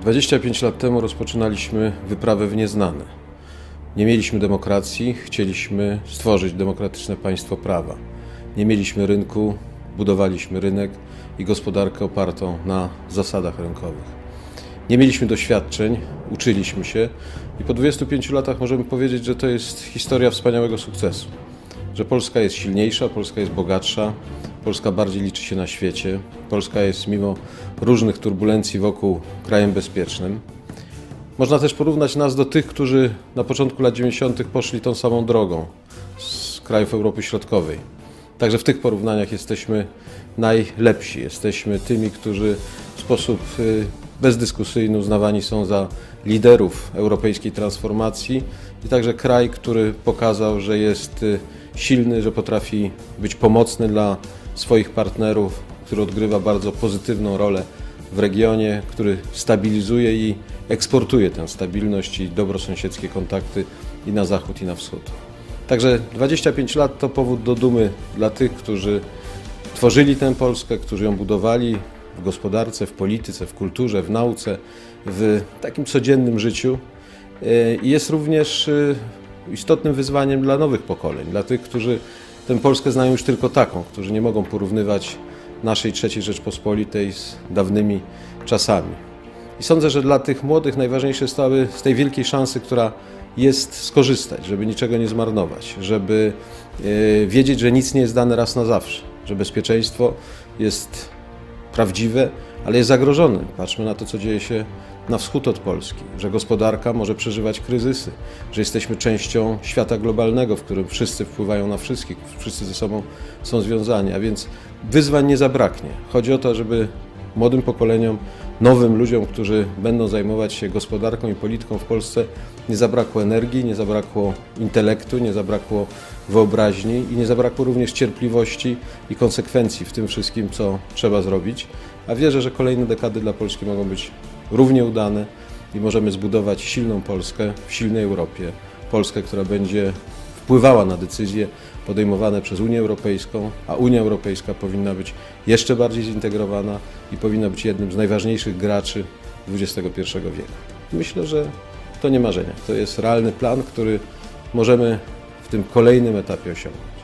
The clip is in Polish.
25 lat temu rozpoczynaliśmy wyprawę w nieznane. Nie mieliśmy demokracji, chcieliśmy stworzyć demokratyczne państwo prawa. Nie mieliśmy rynku, budowaliśmy rynek i gospodarkę opartą na zasadach rynkowych. Nie mieliśmy doświadczeń, uczyliśmy się i po 25 latach możemy powiedzieć, że to jest historia wspaniałego sukcesu. Że Polska jest silniejsza, Polska jest bogatsza, Polska bardziej liczy się na świecie. Polska jest mimo różnych turbulencji wokół krajem bezpiecznym. Można też porównać nas do tych, którzy na początku lat 90. poszli tą samą drogą z krajów Europy Środkowej. Także w tych porównaniach jesteśmy najlepsi. Jesteśmy tymi, którzy w sposób y, bezdyskusyjny uznawani są za liderów europejskiej transformacji i także kraj, który pokazał, że jest y, silny, że potrafi być pomocny dla swoich partnerów, który odgrywa bardzo pozytywną rolę w regionie, który stabilizuje i eksportuje tę stabilność i dobrosąsiedzkie kontakty i na zachód, i na wschód. Także 25 lat to powód do dumy dla tych, którzy tworzyli tę Polskę, którzy ją budowali w gospodarce, w polityce, w kulturze, w nauce, w takim codziennym życiu. E, I jest również e, istotnym wyzwaniem dla nowych pokoleń, dla tych, którzy tę Polskę znają już tylko taką, którzy nie mogą porównywać naszej III Rzeczpospolitej z dawnymi czasami. I sądzę, że dla tych młodych najważniejsze jest to, aby z tej wielkiej szansy, która jest, skorzystać, żeby niczego nie zmarnować, żeby e, wiedzieć, że nic nie jest dane raz na zawsze, że bezpieczeństwo jest prawdziwe, ale jest zagrożone. Patrzmy na to, co dzieje się na wschód od Polski, że gospodarka może przeżywać kryzysy, że jesteśmy częścią świata globalnego, w którym wszyscy wpływają na wszystkich, wszyscy ze sobą są związani, a więc wyzwań nie zabraknie. Chodzi o to, żeby młodym pokoleniom, nowym ludziom, którzy będą zajmować się gospodarką i polityką w Polsce, nie zabrakło energii, nie zabrakło intelektu, nie zabrakło wyobraźni i nie zabrakło również cierpliwości i konsekwencji w tym wszystkim, co trzeba zrobić. A wierzę, że kolejne dekady dla Polski mogą być równie udane i możemy zbudować silną Polskę w silnej Europie. Polskę, która będzie wpływała na decyzje podejmowane przez Unię Europejską, a Unia Europejska powinna być jeszcze bardziej zintegrowana i powinna być jednym z najważniejszych graczy XXI wieku. Myślę, że to nie marzenia, to jest realny plan, który możemy w tym kolejnym etapie osiągnąć.